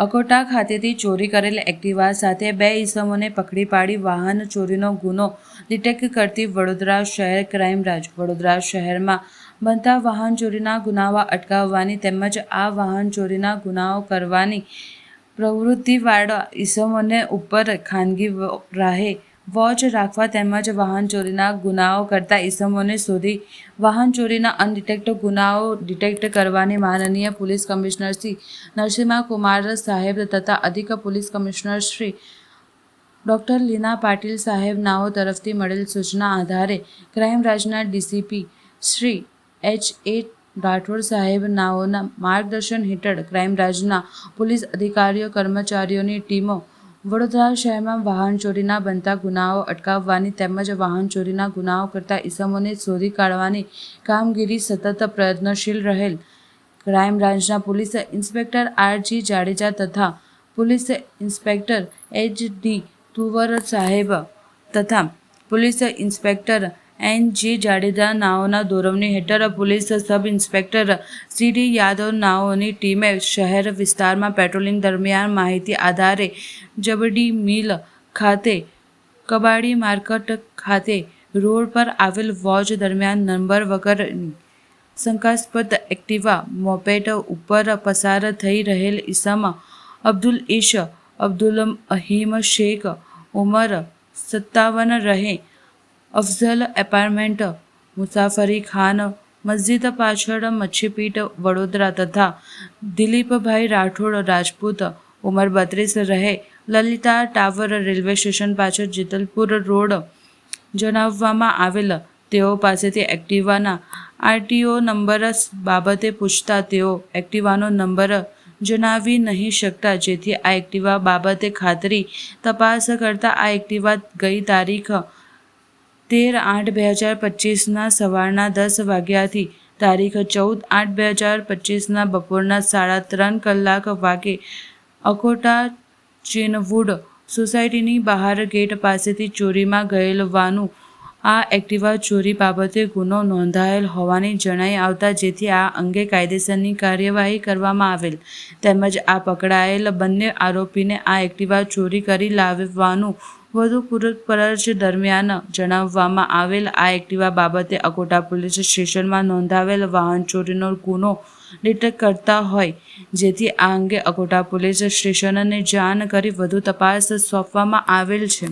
અકોટા ખાતેથી ચોરી કરેલ એક્ટિવા સાથે બે ઈસમોને પકડી પાડી વાહન ચોરીનો ગુનો ડિટેક્ટ કરતી વડોદરા શહેર ક્રાઇમ બ્રાન્ચ. વડોદરા શહેરમાં બનતા વાહન ચોરીના ગુનાઓ અટકાવવાની તેમજ આ વાહન ચોરીના ગુનાઓ કરવાની પ્રવૃત્તિવાળા ઈસમોને ઉપર ખાનગી રાહે વોચ રાખવા તેમજ વાહન ચોરીના ગુનાઓ કરતા ઈસમોને શોધી વાહન ચોરીના અનડિટેક્ટ ગુનાઓ ડિટેક્ટ કરવાની માનનીય પોલીસ કમિશનર શ્રી નરસિંહા કુમાર સાહેબ તથા અધિક police commissioner Shri doctor Leena Patil સાહેબ નાઓ તરફથી મળેલ સૂચના આધારે ક્રાઇમ બ્રાન્ચના DCP Shri H A Rathod સાહેબ નાઓના માર્ગદર્શન હેઠળ ક્રાઇમ બ્રાન્ચના પોલીસ અધિકારીઓ કર્મચારીઓની ટીમો વડોદરા શહેરમાં વાહન ચોરીના બનતા ગુનાઓ અટકાવવાની તેમજ વાહન ચોરીના ગુનાઓ કરતા ઈસમોને શોધી કાઢવાની કામગીરી સતત પ્રયત્નશીલ રહેલ ક્રાઇમ બ્રાન્ચના પોલીસ ઇન્સ્પેક્ટર આરજી જાડેજા તથા police inspector H D Tuvar સાહેબ તથા police inspector N G Jadeja નાઓના દોરવણી હેઠળ police sub inspector C D Yadav નાઓની ટીમે શહેર વિસ્તારમાં પેટ્રોલિંગ દરમિયાન માહિતી આધારે જબડી મિલ ખાતે કબાડી માર્કેટ ખાતે રોડ પર આવેલ વોચ દરમિયાન નંબર વગર શંકાસ્પદ એક્ટિવા મોપેટ ઉપર પસાર થઈ રહેલ ઈસમ અબ્દુલ ઈશ અબ્દુલ અહીમ શેખ ઉમર સત્તાવન રહે અફઝલ એપાર્ટમેન્ટ, મુસાફરી ખાન, મસ્જિદ પાછળ મચ્છીપીઠ વડોદરા તથા દિલીપભાઈ રાઠોડ રાજપૂત, ઉંમર બત્રીસ રહે, લલિતા ટાવર રેલવે સ્ટેશન પાછળ જેતલપુર રોડ જણાવવામાં આવેલ. તેઓ પાસેથી એક્ટિવાના આરટીઓ નંબર બાબતે પૂછતા તેઓ એક્ટિવાનો નંબર જણાવી નહીં શકતા, જેથી આ એક્ટિવા બાબતે ખાતરી તપાસ કરતા આ એક્ટિવા ગઈ તારીખ તેર આઠ બે હજાર પચીસના સવારના દસ વાગ્યાથી તારીખ ચૌદ આઠ બે હજાર પચીસના બપોરના સાડા ત્રણ કલાક વાગે અકોટા ચિનવુડ સોસાયટીની બહાર ગેટ પાસેથી ચોરીમાં ગયેલ વાનું આ એક્ટિવા ચોરી બાબતે ગુનો નોંધાયેલ હોવાની જણાઈ આવતા જેથી આ અંગે કાયદેસરની કાર્યવાહી કરવામાં આવેલ. તેમજ આ પકડાયેલ બંને આરોપીને આ એક્ટિવા ચોરી કરી લાવવાનું વધુ પૂછપરછ દરમિયાન જણાવવામાં આવેલ આ એક્ટિવા બાબતે અકોટા પોલીસ સ્ટેશનમાં નોંધાવેલ વાહન ચોરીનો ગુનો ડિટેક્ટ કરતા હોય, જેથી આ અંગે અકોટા પોલીસ સ્ટેશનને જાણ કરી વધુ તપાસ સોંપવામાં આવેલ છે.